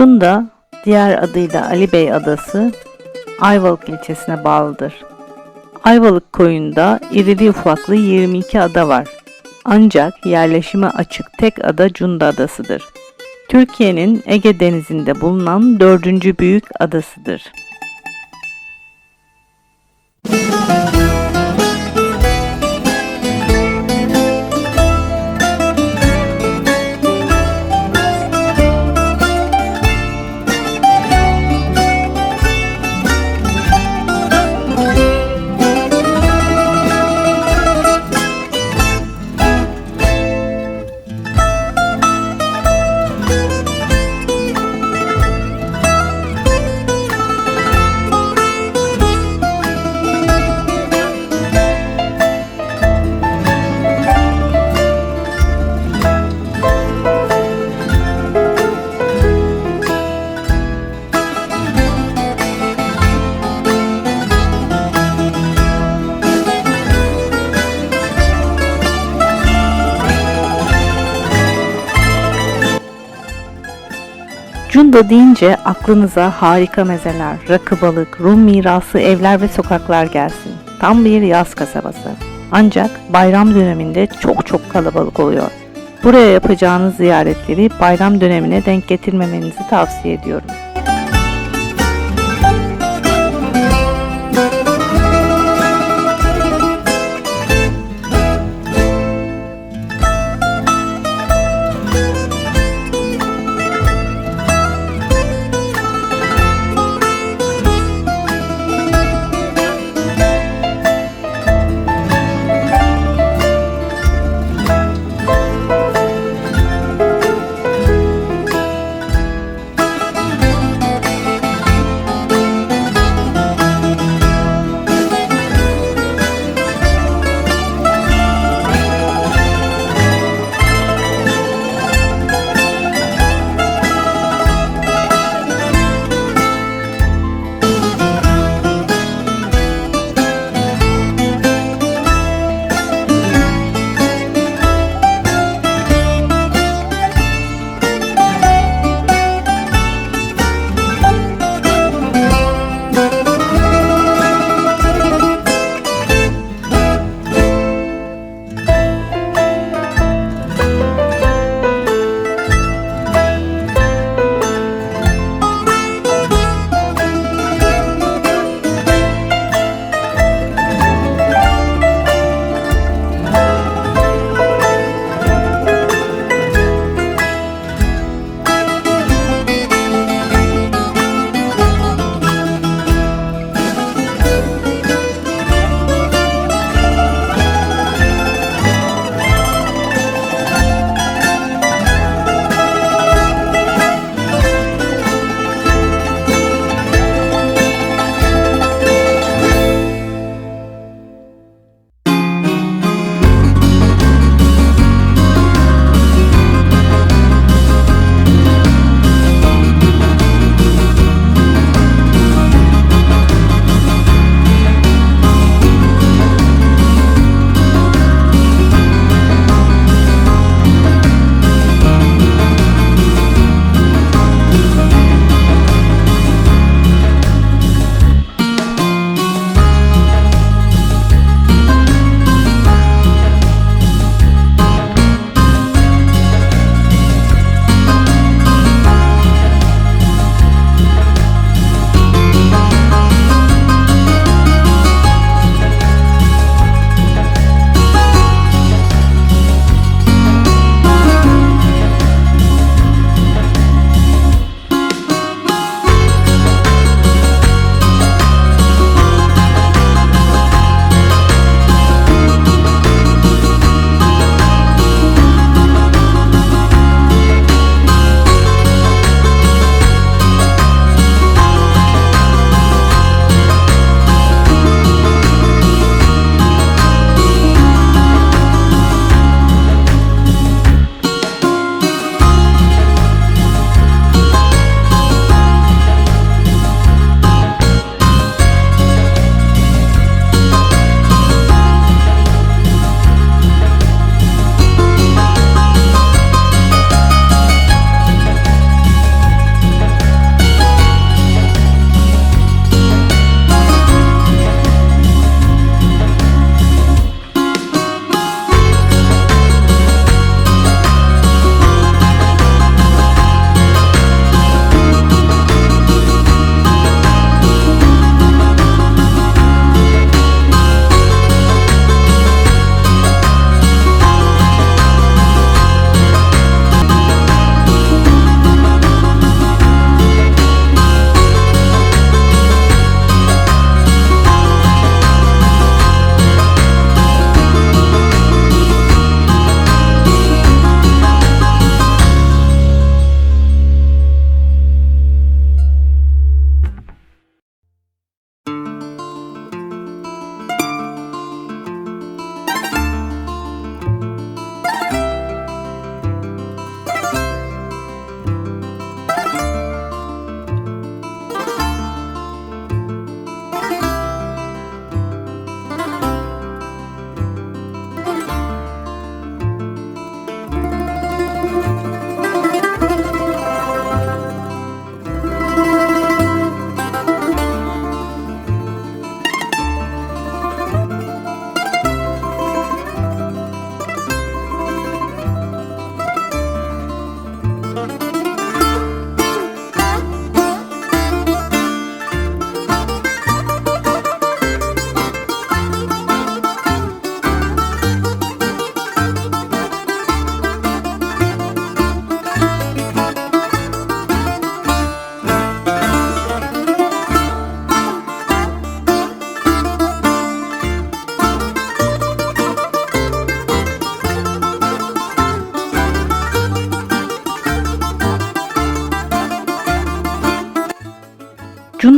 Cunda, diğer adıyla Ali Bey Adası, Ayvalık ilçesine bağlıdır. Ayvalık koyunda irili ufaklı 22 ada var. Ancak yerleşime açık tek ada Cunda Adası'dır. Türkiye'nin Ege Denizi'nde bulunan dördüncü büyük adasıdır. Cunda deyince aklınıza harika mezeler, rakı balık, Rum mirası evler ve sokaklar gelsin. Tam bir yaz kasabası. Ancak bayram döneminde çok çok kalabalık oluyor. Buraya yapacağınız ziyaretleri bayram dönemine denk getirmemenizi tavsiye ediyorum.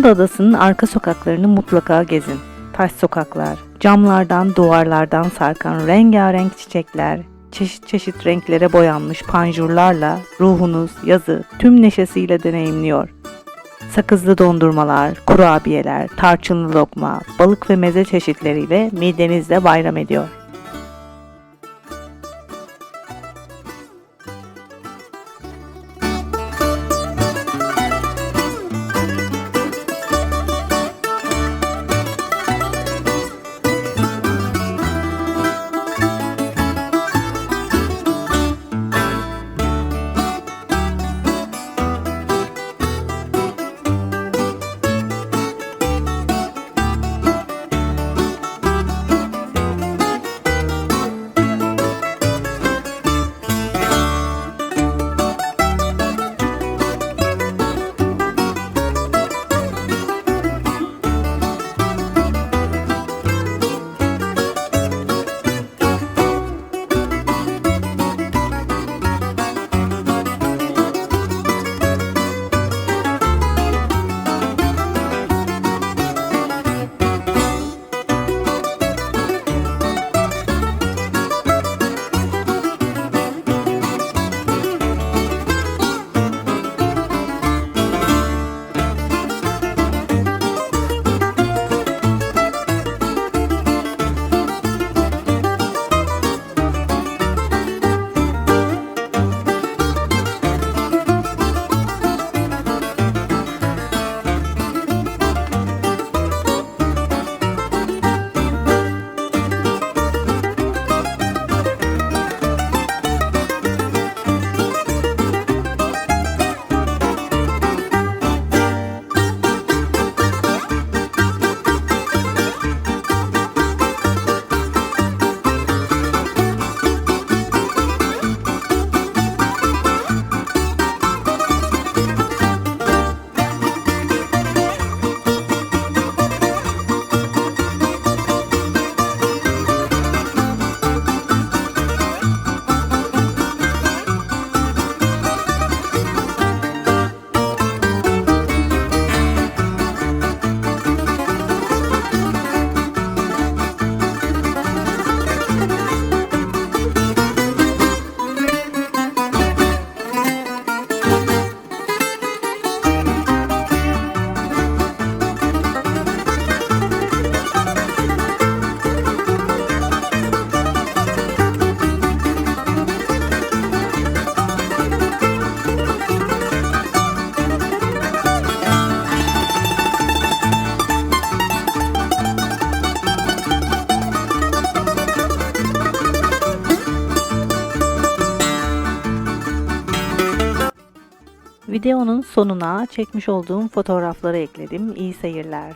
Panda Adası'nın arka sokaklarını mutlaka gezin. Taş sokaklar, camlardan, duvarlardan sarkan rengarenk çiçekler, çeşit çeşit renklere boyanmış panjurlarla ruhunuz yazı tüm neşesiyle deneyimliyor. Sakızlı dondurmalar, kurabiyeler, tarçınlı lokma, balık ve meze çeşitleriyle midenizde bayram ediyor. Videonun sonuna çekmiş olduğum fotoğrafları ekledim. İyi seyirler.